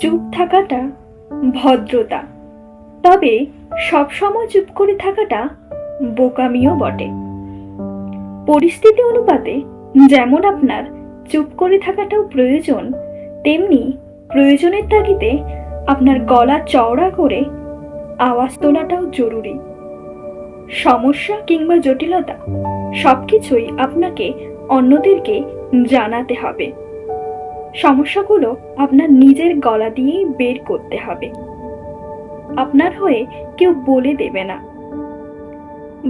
চুপ থাকাটা ভদ্রতা। তবে সবসময় চুপ করে থাকাটা বোকামিও বটে। পরিস্থিতি অনুপাতে যেমন আপনার চুপ করে থাকাটাও প্রয়োজন, তেমনি প্রয়োজনের তাগিদে আপনার গলা চওড়া করে আওয়াজ তোলাটাও জরুরি। সমস্যা কিংবা জটিলতা সবকিছুই আপনাকে অন্যদেরকে জানাতে হবে। সমস্যাগুলো আপনার নিজের গলা দিয়েই বের করতে হবে। আপনার হয়ে কেউ বলে দেবে না।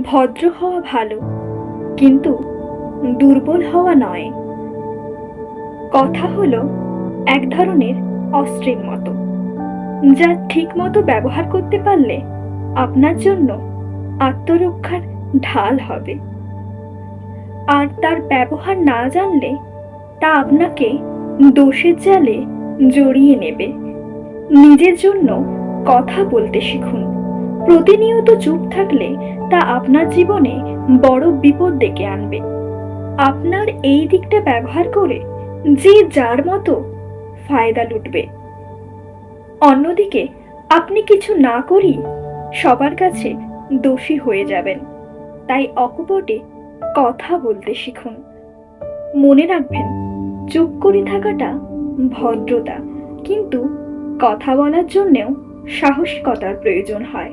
ভদ্র হওয়া ভালো, কিন্তু দুর্বল হওয়া নয়। কথা হলো এক ধরনের অস্ত্রের মতো, যা ঠিক মতো ব্যবহার করতে পারলে আপনার জন্য আত্মরক্ষার ঢাল হবে। আর তার ব্যবহার না জানলে তা আপনাকে দোষের জালে জড়িয়ে নেবে। নিজের জন্য কথা বলতে শিখুন। প্রতিনিয়ত চুপ থাকলে তা আপনার জীবনে বড় বিপদ ডেকে আনবে। আপনার এই দিকটা ব্যবহার করে যে যার মতো ফায়দা লুটবে। অন্যদিকে আপনি কিছু না করি সবার কাছে দোষী হয়ে যাবেন। তাই অকপটে কথা বলতে শিখুন। মনে রাখবেন চুপ করে থাকাটা ভদ্রতা। কিন্তু কথা বলার জন্যেও সাহসিকতার প্রয়োজন হয়।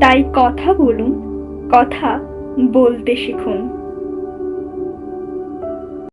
তাই কথা বলুন, কথা বলতে শিখুন।